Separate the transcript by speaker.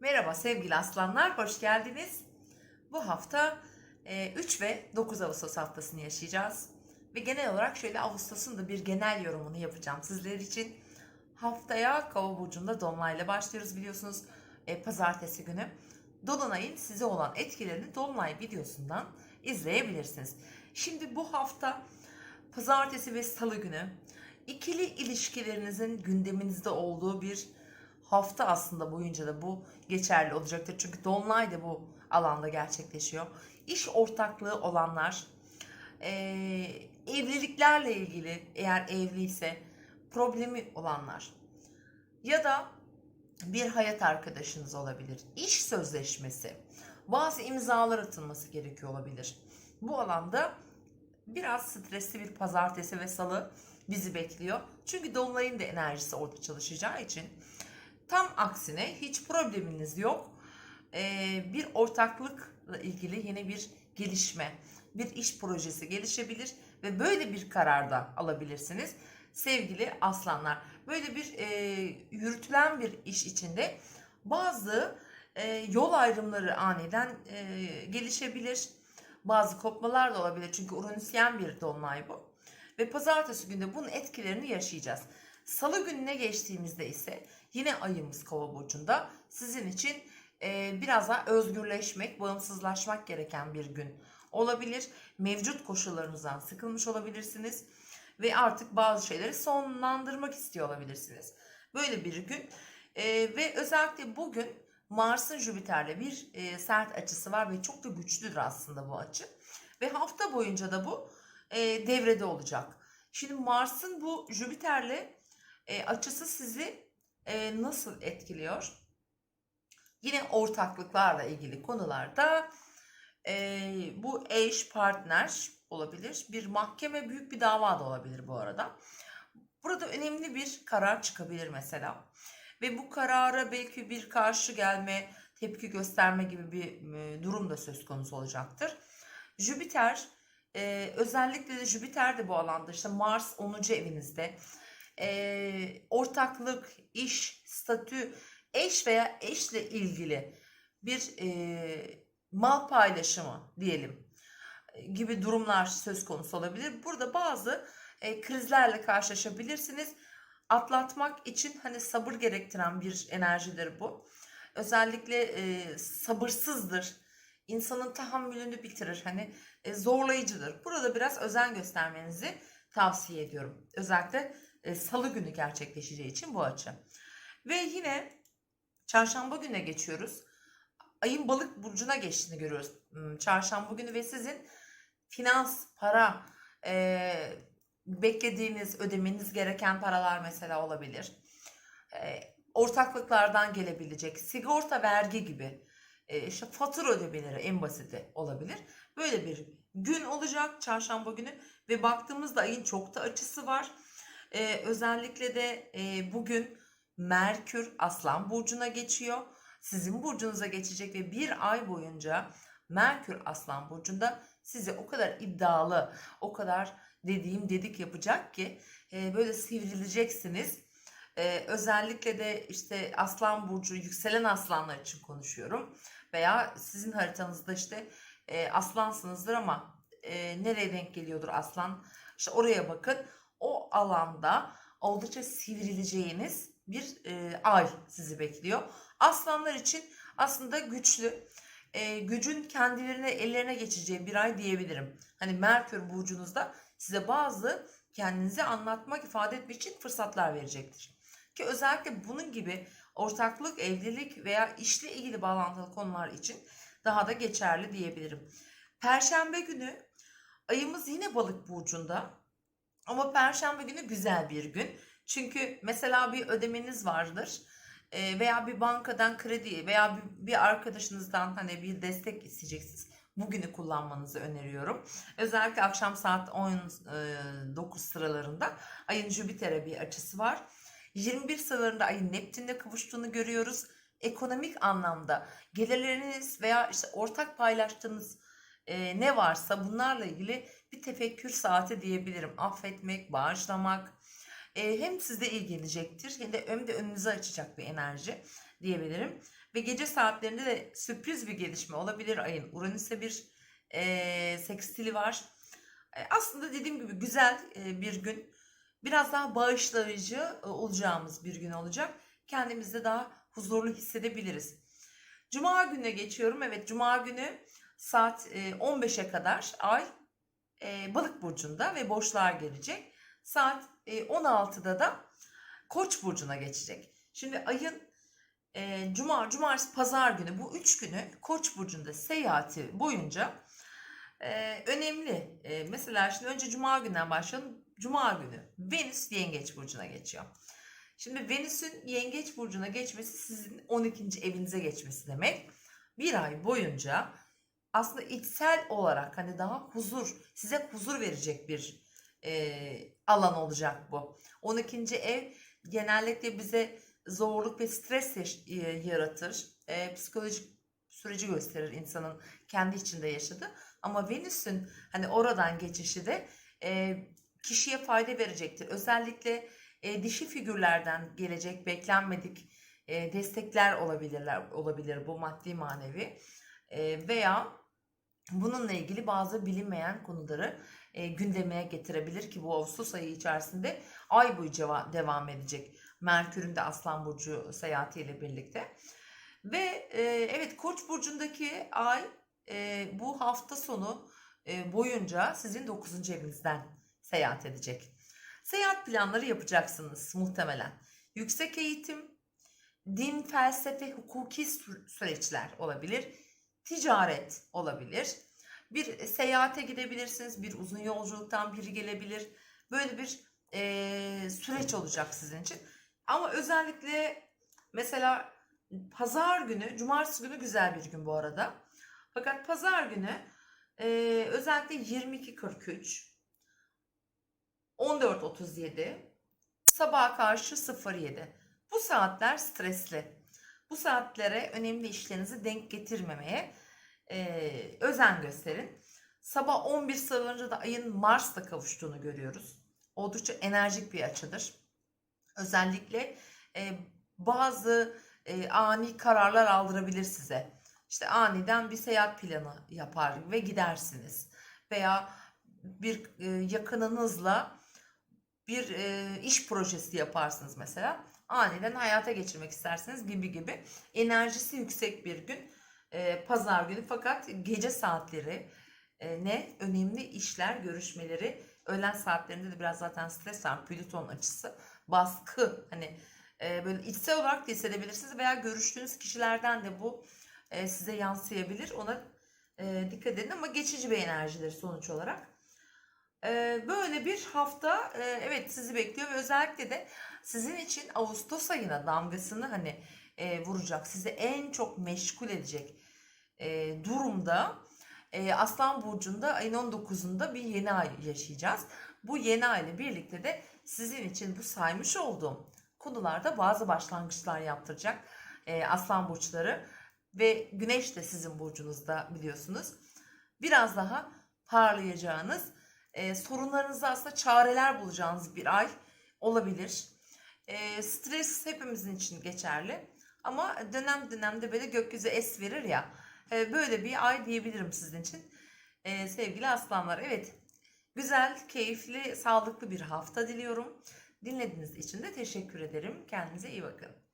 Speaker 1: Merhaba sevgili aslanlar, hoş geldiniz. Bu hafta e, 3 ve 9 Ağustos haftasını yaşayacağız. Ve genel olarak şöyle Ağustos'un da bir genel yorumunu yapacağım sizler için. Haftaya Kova Burcu'nda Dolunay'la başlıyoruz biliyorsunuz e, pazartesi günü. Dolunay'ın size olan etkilerini Dolunay videosundan izleyebilirsiniz. Şimdi bu hafta pazartesi ve salı günü ikili ilişkilerinizin gündeminizde olduğu bir hafta aslında boyunca da bu geçerli olacaktır. Çünkü Dolunay da bu alanda gerçekleşiyor. İş ortaklığı olanlar, eee, evliliklerle ilgili eğer evliyse problemi olanlar ya da bir hayat arkadaşınız olabilir. İş sözleşmesi, bazı imzalar atılması gerekiyor olabilir. Bu alanda biraz stresli bir pazartesi ve salı bizi bekliyor. Çünkü Dolunay'ın da enerjisi orada çalışacağı için tam aksine hiç probleminiz yok. Ee, bir ortaklıkla ilgili yeni bir gelişme, bir iş projesi gelişebilir ve böyle bir karar da alabilirsiniz. Sevgili aslanlar, böyle bir e, yürütülen bir iş içinde bazı e, yol ayrımları aniden e, gelişebilir. Bazı kopmalar da olabilir çünkü Uranüsyen bir dolunay bu. Ve pazartesi günde bunun etkilerini yaşayacağız. Salı gününe geçtiğimizde ise yine ayımız kova burcunda sizin için e, biraz daha özgürleşmek, bağımsızlaşmak gereken bir gün olabilir. Mevcut koşullarınızdan sıkılmış olabilirsiniz ve artık bazı şeyleri sonlandırmak istiyor olabilirsiniz. Böyle bir gün E, ve özellikle bugün Mars'ın Jüpiter'le bir e, sert açısı var ve çok da güçlüdür aslında bu açı. Ve hafta boyunca da bu e, devrede olacak. Şimdi Mars'ın bu Jüpiter'le e, açısı sizi e, nasıl etkiliyor? Yine ortaklıklarla ilgili konularda e, bu eş, partner olabilir. Bir mahkeme, büyük bir dava da olabilir bu arada. Burada önemli bir karar çıkabilir mesela. Ve bu karara belki bir karşı gelme, tepki gösterme gibi bir durum da söz konusu olacaktır. Jüpiter, e, özellikle de Jüpiter de bu alanda işte Mars 10. evinizde. E, ortaklık, iş, statü, eş veya eşle ilgili bir e, mal paylaşımı diyelim gibi durumlar söz konusu olabilir. Burada bazı e, krizlerle karşılaşabilirsiniz. Atlatmak için hani sabır gerektiren bir enerjidir bu. Özellikle e, sabırsızdır. İnsanın tahammülünü bitirir. Hani e, zorlayıcıdır. Burada biraz özen göstermenizi tavsiye ediyorum. Özellikle e, salı günü gerçekleşeceği için bu açı. Ve yine çarşamba gününe geçiyoruz. Ayın balık burcuna geçtiğini görüyoruz. Hmm, Çarşamba günü ve sizin finans, para, e, beklediğiniz, ödemeniz gereken paralar mesela olabilir. E, ortaklıklardan gelebilecek, sigorta vergi gibi e, işte fatura ödemeleri en basiti olabilir. Böyle bir gün olacak çarşamba günü ve baktığımızda ayın çok da açısı var. E, özellikle de e, bugün Merkür Aslan Burcu'na geçiyor. Sizin burcunuza geçecek ve bir ay boyunca Merkür Aslan Burcu'nda size o kadar iddialı, o kadar dediğim dedik yapacak ki e, böyle sivrileceksiniz. E, özellikle de işte Aslan Burcu, yükselen aslanlar için konuşuyorum. Veya sizin haritanızda işte e, aslansınızdır ama e, nereye denk geliyordur aslan? İşte oraya bakın. Alanda oldukça sivrileceğiniz bir e, ay sizi bekliyor. Aslanlar için aslında güçlü, e, gücün kendilerine ellerine geçeceği bir ay diyebilirim. Hani Merkür burcunuzda size bazı kendinizi anlatmak, ifade etmek için fırsatlar verecektir. Ki özellikle bunun gibi ortaklık, evlilik veya işle ilgili bağlantılı konular için daha da geçerli diyebilirim. Perşembe günü ayımız yine balık burcunda ama perşembe günü güzel bir gün. Çünkü mesela bir ödemeniz vardır e, veya bir bankadan kredi veya bir, arkadaşınızdan hani bir destek isteyeceksiniz. Bugünü kullanmanızı öneriyorum. Özellikle akşam saat 19 sıralarında ayın Jüpiter'e bir açısı var. 21 sıralarında ayın Neptün'le kavuştuğunu görüyoruz. Ekonomik anlamda gelirleriniz veya işte ortak paylaştığınız e, ne varsa bunlarla ilgili bir tefekkür saati diyebilirim. Affetmek, bağışlamak, e, hem sizde ilgilenecektir hem de hem de önünüzü açacak bir enerji diyebilirim. Ve gece saatlerinde de sürpriz bir gelişme olabilir. Ayın Uranüs'e bir e, sekstili var. E, aslında dediğim gibi güzel e, bir gün. Biraz daha bağışlayıcı e, olacağımız bir gün olacak. Kendimizi daha huzurlu hissedebiliriz. Cuma gününe geçiyorum. Evet Cuma günü saat e, 15'e kadar ay e, balık burcunda ve boşluğa gelecek. Saat e, 16'da da koç burcuna geçecek. Şimdi ayın e, cuma, cumartesi, pazar günü bu üç günü koç burcunda seyahati boyunca e, önemli. E, mesela şimdi önce cuma günden başlayalım. Cuma günü Venüs yengeç burcuna geçiyor. Şimdi Venüs'ün yengeç burcuna geçmesi sizin 12. evinize geçmesi demek. Bir ay boyunca aslında içsel olarak hani daha huzur, size huzur verecek bir e, alan olacak bu. 12. ev genellikle bize zorluk ve stres e, yaratır. E, psikolojik süreci gösterir insanın kendi içinde yaşadığı. Ama Venüs'ün hani oradan geçişi de e, kişiye fayda verecektir. Özellikle e, dişi figürlerden gelecek beklenmedik e, destekler olabilirler olabilir bu maddi manevi E, veya bununla ilgili bazı bilinmeyen konuları e, gündemeye getirebilir ki bu Ağustos ayı içerisinde ay boyu devam edecek. Merkür'ün de Aslan Burcu seyahatiyle birlikte. Ve e, evet Koç burcundaki ay e, bu hafta sonu e, boyunca sizin 9. evinizden seyahat edecek. Seyahat planları yapacaksınız muhtemelen. Yüksek eğitim, din, felsefe, hukuki sü- süreçler olabilir. Ticaret olabilir. Bir seyahate gidebilirsiniz. Bir uzun yolculuktan biri gelebilir. Böyle bir e, süreç olacak sizin için. Ama özellikle mesela pazar günü, cumartesi günü güzel bir gün bu arada. Fakat pazar günü e, özellikle 22.43, 14.37, sabaha karşı 07. Bu saatler stresli. Bu saatlere önemli işlerinizi denk getirmemeye e, özen gösterin. Sabah 11 sıralarında da ayın Mars'la kavuştuğunu görüyoruz. Oldukça enerjik bir açıdır. Özellikle e, bazı e, ani kararlar aldırabilir size. İşte aniden bir seyahat planı yapar ve gidersiniz. Veya bir e, yakınınızla bir e, iş projesi yaparsınız mesela. Aniden hayata geçirmek isterseniz gibi gibi. Enerjisi yüksek bir gün. E, pazar günü fakat gece saatleri e, ne önemli işler, görüşmeleri öğlen saatlerinde de biraz zaten stres var. Plüton açısı, baskı hani e, böyle içsel olarak da hissedebilirsiniz veya görüştüğünüz kişilerden de bu e, size yansıyabilir. Ona e, dikkat edin ama geçici bir enerjidir sonuç olarak. E, böyle bir hafta e, evet sizi bekliyor ve özellikle de sizin için Ağustos ayına damgasını hani e, vuracak, sizi en çok meşgul edecek e, durumda Aslan Burcu'nda ayın 19'unda bir yeni ay yaşayacağız. Bu yeni ay ile birlikte de sizin için bu saymış olduğum konularda bazı başlangıçlar yaptıracak Aslan Burçları ve Güneş de sizin burcunuzda biliyorsunuz. Biraz daha parlayacağınız, e, sorunlarınızda aslında çareler bulacağınız bir ay olabilir. E, stres hepimizin için geçerli. Ama dönem dönemde böyle gökyüzü es verir ya. e, böyle bir ay diyebilirim sizin için. E, sevgili aslanlar. Evet güzel, keyifli, sağlıklı bir hafta diliyorum. Dinlediğiniz için de teşekkür ederim. Kendinize iyi bakın.